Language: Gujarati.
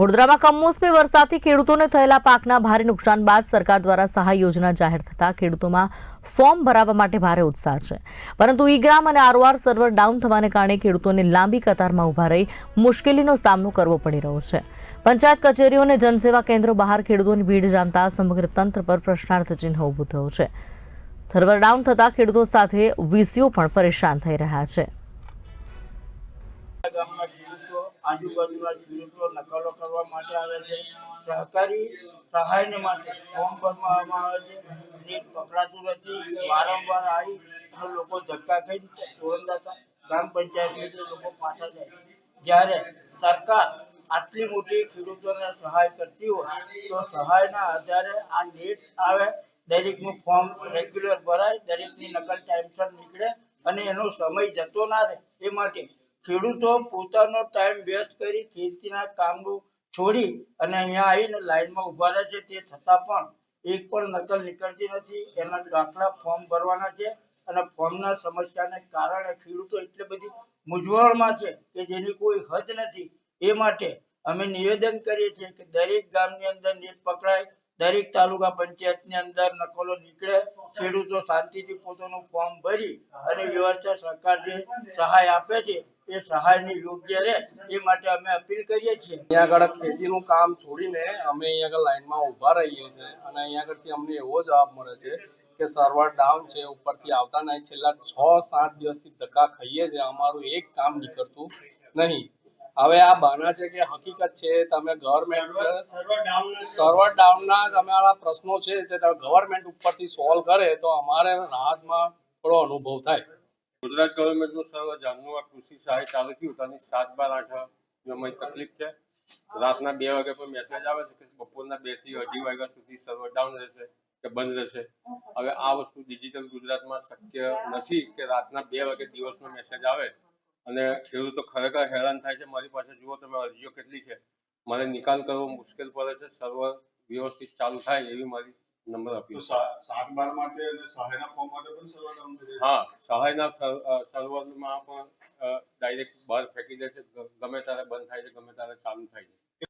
વડોદરામાં કમોસમી વરસાદથી ખેડૂતોને થયેલા પાકના ભારે નુકસાન બાદ સરકાર દ્વારા સહાય યોજના જાહેર થતા ખેડૂતોમાં ફોર્મ ભરાવવા માટે ભારે ઉત્સાહ છે. પરંતુ ઈ ગ્રામ અને આરઓઆર સર્વર ડાઉન થવાને કારણે ખેડૂતોને લાંબી કતારમાં ઊભા રહી મુશ્કેલીનો સામનો કરવો પડી રહ્યો છે. પંચાયત કચેરીઓ અને જનસેવા કેન્દ્રો બહાર ખેડૂતોની ભીડ જામતા સમગ્ર તંત્ર પર પ્રશ્નાર્થ ચિહ્ન ઊભું થયું છે. સર્વર ડાઉન થતા ખેડૂતો સાથે વીસીઓ પણ પરેશાન થઈ રહ્યા છે. આજુબાજુના ખેડૂતો નકલો કરવા માટે આવે છે. સહકારી સહાયને માટે ફોર્મ ભરવામાં આવે છે. નેટ પકડાતું નથી. વારંવાર આવી અને લોકો ધક્કા ખાઈને ચોરંદાતા ગ્રામ પંચાયતની લોકો પાછા જાય જ્યારે સરકાર આટલી મોટી ખેડૂતોને સહાય કરતી હોય, તો સહાયના આધારે આ નેટ આવે, દરેકનું ફોર્મ રેગ્યુલર ભરાય, દરેકની નકલ ટાઈમસર નીકળે અને એનો સમય જતો ના રહે. એ માટે ખેડૂતો પોતાનો ટાઈમ વેસ્ટ કરી ખેતીના કામનું છોડી અને અહીંયા આવીને લાઈનમાં ઊભા રહે છે. તે છતાં પણ એક પણ નકલ નીકળતી નથી. એના દાખલા ફોર્મ ભરવાના છે અને ફોર્મના સમસ્યાને કારણે ખેડૂતો એટલી બધી મૂંઝવણમાં છે કે જેની કોઈ હદ નથી. એ માટે અમે નિવેદન કરીએ છીએ કે દરેક ગામની અંદર નેટ પકડાય, દરેક તાલુકા પંચાયતની અંદર નકલો નીકળે, ખેડૂતો શાંતિથી પોતાનું ફોર્મ ભરી અને વ્યવસ્થા સરકાર સહાય આપે છે. એ સહાયની યોગ્ય રહે, એ માટે અમે અપીલ કરીએ છીએ. અહીંયા આગળ ખેતીનું કામ છોડીને અમે અહીંયા આગળ લાઈનમાં ઊભા રહીએ છીએ અને અહીંયા આગળથી અમને એવો જવાબ મળે છે કે સર્વર ડાઉન છે, ઉપરથી આવતા નહીં, છેલ્લા છ સાત દિવસથી ધક્કા ખાઈએ છે અમારું એક કામ નીકળતું નહીં. હવે આ બહાના છે કે હકીકત છે, તમે ગવર્મેન્ટ સર્વર ડાઉનના તમારા પ્રશ્નો છે, તે ગવર્મેન્ટ ઉપરથી સોલ્વ કરે તો અમારે રાહતમાં થોડો અનુભવ થાય. ગુજરાત ગવર્મેન્ટનું સર્વ જામનું આ કૃષિ સહાય ચાલુ થયું, ત્યાંની સાત બાર આઠ અમારી તકલીફ છે. રાતના બે વાગે પણ મેસેજ આવે છે કે બપોરના બેથી અઢી વાગ્યા સુધી સર્વર ડાઉન રહેશે કે બંધ રહેશે. હવે આ વસ્તુ ડિજિટલ ગુજરાતમાં શક્ય નથી કે રાતના બે વાગે દિવસનો મેસેજ આવે. અને ખેડૂતો ખરેખર હેરાન થાય છે. મારી પાસે જુઓ તમે અરજીઓ કેટલી છે. મારે નિકાલ કરવો મુશ્કેલ પડે છે. સર્વર વ્યવસ્થિત ચાલુ થાય એવી મારી નંબર સા- સાત બાર માટે અને સહાયના ફોર્મ માટે પણ સર્વર હા સહાયના સર્વરમાં પણ ડાયરેક્ટ બહાર ફેંકી દે છે. ગમે ત્યારે બંધ થાય છે ગમે ત્યારે ચાલુ થાય છે.